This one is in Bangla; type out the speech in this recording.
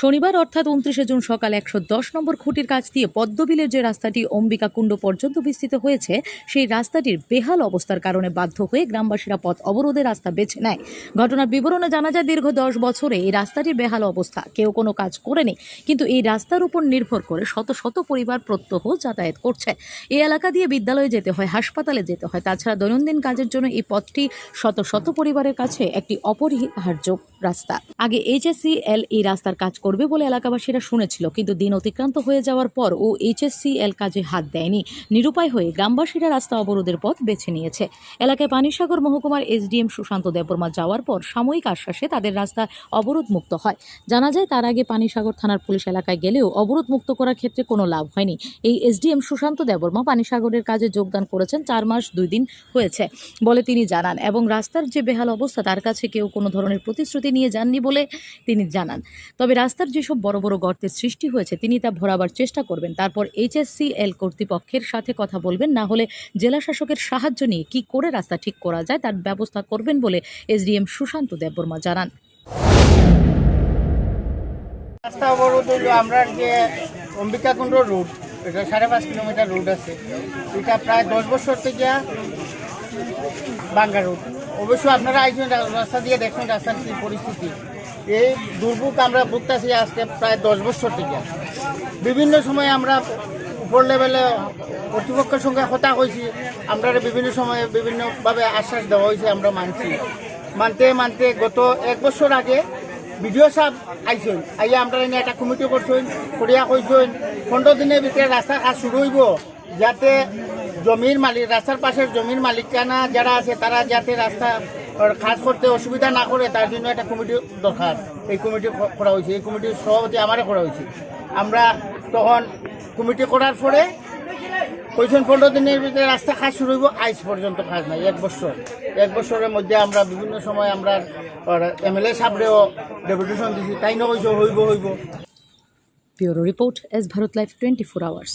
শনিবার অর্থাৎ উনত্রিশে জুন সকাল একশো দশ নম্বর খুঁটির কাছ দিয়ে পদ্মবিলের যে রাস্তাটি অম্বিকা কুণ্ড পর্যন্ত বিস্তৃত হয়েছে, সেই রাস্তাটির বেহাল অবস্থার কারণে বাধ্য হয়ে গ্রামবাসীরা পথ অবরোধে রাস্তা বেছে নেয়। ঘটনার বিবরণে জানা যায়, দীর্ঘ দশ বছরে এই রাস্তাটির বেহাল অবস্থা। কেউ কোনো কাজ করেনি কিন্তু এই রাস্তার উপর নির্ভর করে শত শত পরিবার প্রত্যহ যাতায়াত করছে। এই এলাকা দিয়ে বিদ্যালয়ে যেতে হয়, হাসপাতালে যেতে হয়। তাছাড়া দৈনন্দিন কাজের জন্য এই পথটি শত শত পরিবারের কাছে একটি অপরিহার্য রাস্তা। আগে এইচএসসিএল এই রাস্তার কাজ করবে বলে এলাকাবাসীরা শুনেছিল, কিন্তু দিন অতিক্রান্ত হয়ে যাওয়ার পর ও এইচএসসিএল কাজে হাত দেয়নি। নিরুপায় হয়ে গ্রামবাসীরা রাস্তা অবরোধের পথ বেছে নিয়েছে। এলাকায় পানিসাগর মহকুমার এসডিএম সুশান্ত দেববর্মা যাওয়ার পর সাময়িক আশ্বাসে তাদের রাস্তা অবরোধ মুক্ত হয়। জানা যায়, তার আগে পানিসাগর থানার পুলিশ এলাকায় গেলেও অবরোধ মুক্ত করার ক্ষেত্রে কোনো লাভ হয়নি। এই এসডিএম সুশান্ত দেববর্মা পানিসাগরের কাজে যোগদান করেছেন চার মাস দুই দিন হয়েছে বলে তিনি জানান এবং রাস্তার যে বেহাল অবস্থা, তার কাছে কেউ কোনো ধরনের প্রতিশ্রুতি নিয়ে যাননি বলে তিনি জানান। তবে রাস্তার যেসব বড় বড় গর্তের সৃষ্টি হয়েছে, তিনি তা ভরাবার চেষ্টা করবেন। তারপর এইচএসসিএল কর্তৃপক্ষের সাথে কথা বলবেন, না হলে জেলা শাসকের সাহায্য নিয়ে কি করে রাস্তা ঠিক করা যায় তার ব্যবস্থা করবেন বলে এসডিএম সুশান্ত দেববর্মা জানান। রাস্তা অবরোধ হলো আমরা যে অম্বিকাকুণ্ড রোড, এটা সাড়ে পাঁচ কিলোমিটার রোড আছে। এটা প্রায় দশ বছর থেকে বাঙ্গা রোড। অবশ্য আপনারা আইসেন, রাস্তা দিয়ে দেখুন রাস্তার কি পরিস্থিতি। এই দুর্ভোগ আমরা ভুগতেছি আজকে প্রায় দশ বছর থেকে। বিভিন্ন সময় আমরা উপর লেভেলে কর্তৃপক্ষের সঙ্গে কথা হয়েছি আমরা বিভিন্ন সময়ে বিভিন্নভাবে আশ্বাস দেওয়া হয়েছে আমরা মানছি। মানতে মানতে গত এক বছর আগে বিডিও সাহেব আইসেন, আইয়া আমরা এনে একটা কমিটি করছেন করিয়া কইছেন পনেরো দিনের ভিতরে রাস্তা কাজ শুরু হইব, যাতে জমির মালিক, রাস্তার পাশের জমির মালিকানা যারা আছে, তারা যাতে রাস্তা কাজ করতে অসুবিধা না করে, তার জন্য একটা কমিটি দরকার। এই কমিটি করা হয়েছে। এই কমিটির সভাপতি আমারে করা হয়েছে। আমরা তখন কমিটি করার পরে কইছেন পনেরো দিনের ভিতরে রাস্তা কাজ শুরু হইব আইস পর্যন্ত কাজ নাই, এক বছর। এক বছরের মধ্যে আমরা বিভিন্ন সময় আমরা এম এল এমএলএ সাহেবরেও ডেপুটেশন দিছি, তাই না কইছে, হইব হইব। Bureau report S Bharat life twenty four hours.